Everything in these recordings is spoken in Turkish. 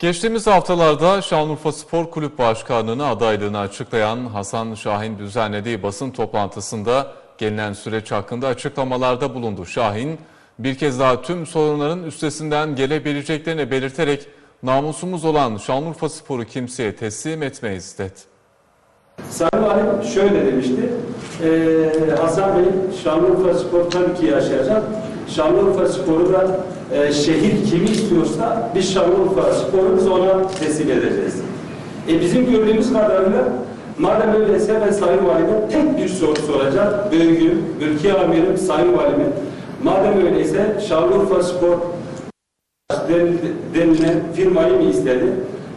Geçtiğimiz haftalarda Şanlıurfa Spor Kulüp Başkanlığı'na adaylığını açıklayan Hasan Şahin düzenlediği basın toplantısında gelinen süreç hakkında açıklamalarda bulundu. Şahin bir kez daha tüm sorunların üstesinden gelebileceklerini belirterek namusumuz olan Şanlıurfa Spor'u kimseye teslim etmeyiz dedi. Sayın Valim şöyle demişti. eee, Hasan Bey Şanlıurfa Spor tabii ki yaşayacak. Şanlıurfa Spor'u da eee, şehir kimi istiyorsa biz Şanlıurfa Spor'u ona teslim edeceğiz. E bizim gördüğümüz kadarıyla madem öyleyse ben Sayın Valime tek bir soru soracağım. Bölgüm, ülke amirim Sayın Valime. Madem öyleyse Şanlıurfa Spor den- denilen firmayı mı istedi?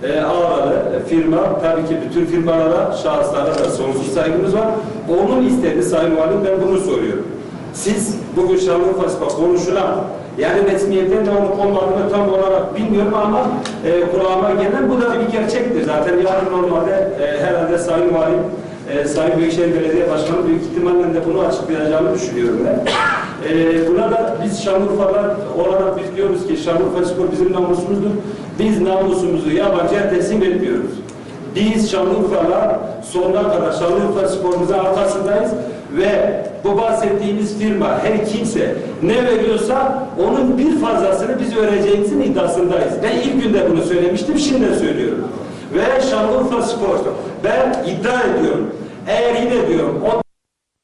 E, ağları, firma, tabii ki bütün firmalara, şahıslara da sonsuz saygımız var. Onun istedi Sayın Valim, ben bunu soruyorum. Siz bugün Şanlıurfa Spor konuşulan, yani resmiyetten ne olup olmadığını tam olarak bilmiyorum ama e, kulağıma gelen bu da bir gerçektir. Zaten yarın normalde e, herhalde Sayın Valim, e, Sayın Büyükşehir Belediye Başkanı büyük ihtimalle de bunu açıklayacağını düşünüyorum ben. E, buna da biz Şanlıurfalar olarak biz diyoruz ki Şanlıurfa Spor bizim namusumuzdur. Biz namusumuzu yabancıya teslim etmiyoruz. Biz Şanlıurfalar sonuna kadar Şanlıurfa Spor'umuzun arkasındayız ve bu bahsettiğimiz firma her kimse ne veriyorsa onun bir fazlasını biz vereceğimizin iddiasındayız. Ben ilk günde bunu söylemiştim, şimdi de söylüyorum. Ve Şanlıurfa Spor, ben iddia ediyorum, eğer yine diyorum, o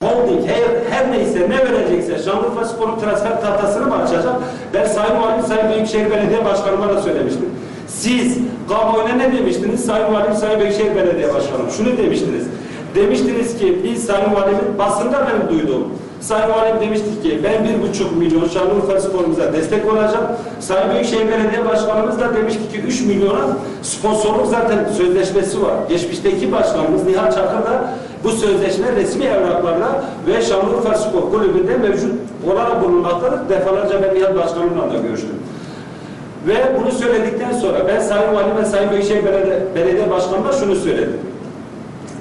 holding her, her neyse ne verecekse Şanlıurfa Spor'un transfer tahtasını mı açacak? Ben Sayın Valim, Sayın Büyükşehir Belediye Başkanıma da söylemiştim. Siz kamuoyuna ne demiştiniz? Sayın Valim, Sayın Büyükşehir Belediye Başkanım. Şunu demiştiniz. Demiştiniz ki biz Sayın Valim'in basında ben duydum. Sayın Valim demiştik ki ben bir buçuk milyon Şanlıurfa sporumuza destek olacağım. Sayın Büyükşehir Belediye Başkanımız da demişti ki 3 milyona sponsorluk zaten sözleşmesi var. Geçmişteki başkanımız Nihal Çakır da bu sözleşme resmi evraklarla ve Şanlıurfa Spor Kulübü'nde mevcut olarak bulunmaktadır. Defalarca ben Nihal Başkanımla da görüştüm. Ve bunu söyledikten sonra ben Sayın Valim ve Sayın Büyükşehir Belediye, Belediye Başkanı'na şunu söyledim.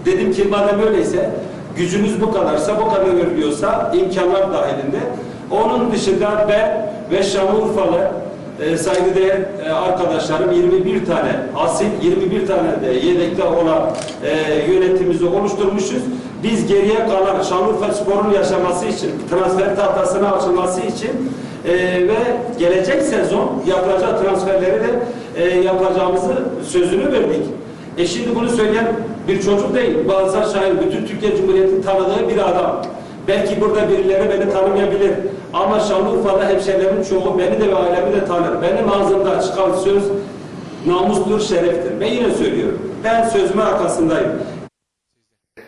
Dedim ki madem öyleyse gücünüz bu kadarsa bu kadar görülüyorsa imkanlar dahilinde onun dışında ben ve Şanlıurfalı e, saygıdeğer e, arkadaşlarım 21 tane asil 21 tane de yedekte olan e, yönetimimizi oluşturmuşuz. Biz geriye kalan Şanlıurfa Spor'un yaşaması için transfer tahtasına açılması için e, ve gelecek sezon yapılacak transferleri de e, yapacağımızı sözünü verdik. E şimdi bunu söyleyen bir çocuk değil. Bazı şair bütün Türkiye Cumhuriyeti'nin tanıdığı bir adam. Belki burada birileri beni tanımayabilir. Ama Şanlıurfa'da hemşehrilerimin çoğu beni de ve ailemi de tanır. Benim ağzımda çıkan söz namustur, şereftir. Ben yine söylüyorum. Ben sözümün arkasındayım.